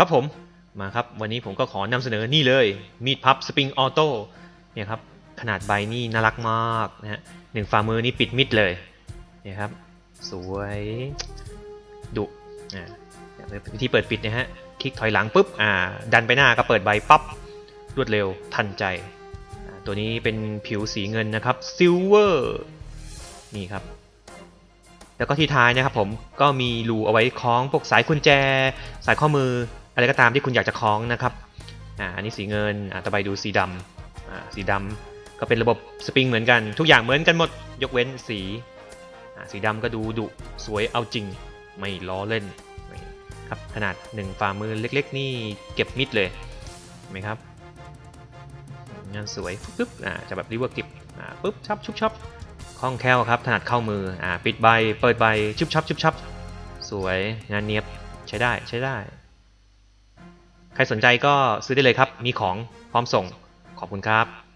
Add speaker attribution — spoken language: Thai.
Speaker 1: ครับผมมาครับวันนี้ผมก็ขอนำเสนอนี่เลย มีดพับสปริงออโต้เนี่ยครับขนาดใบนี่น่ารักมากนะฮะหนึ่งฝ่ามือนี่ปิดมิดเลยเนี่ยครับสวยดุอ่าวิธีเปิดปิดนะฮะคลิกถอยหลังปุ๊บอ่าดันไปหน้าก็เปิดใบปั๊บรวดเร็วทันใจ ตัวนี้เป็นผิวสีเงินนะครับซิลเวอร์นี่ครับแล้วก็ที่ท้ายนะครับผมก็มีรูเอาไว้คล้องพวกสายกุญแจ สายข้อมือ อะไรก็ตามที่คุณอยากจะคล้องนะครับอ่าอันนี้สีเงินอ่าต่อไปดูสีดำอ่าสีดำก็เป็นระบบสปริงเหมือนกัน ทุกอย่างเหมือนกันหมดยกเว้นสีอ่าสีดำก็ดูดุสวยเอาจริงไม่ล้อเล่นครับขนาดหนึ่งฝ่ามือเล็กๆ นี่เก็บมิดเลยเห็นไหมครับงานสวยปึ๊บอ่าจะแบบรีเวิร์กกิบอ่าปึ๊บชับชุบชับคล่องแคล่วครับถนัดเข้ามืออ่าปิดใบเปิดใบชุบชับชุบชับสวยงานเนียบใช้ได้ใช้ได้ ใครสนใจก็ซื้อได้เลยครับ มีของพร้อมส่ง ขอบคุณครับ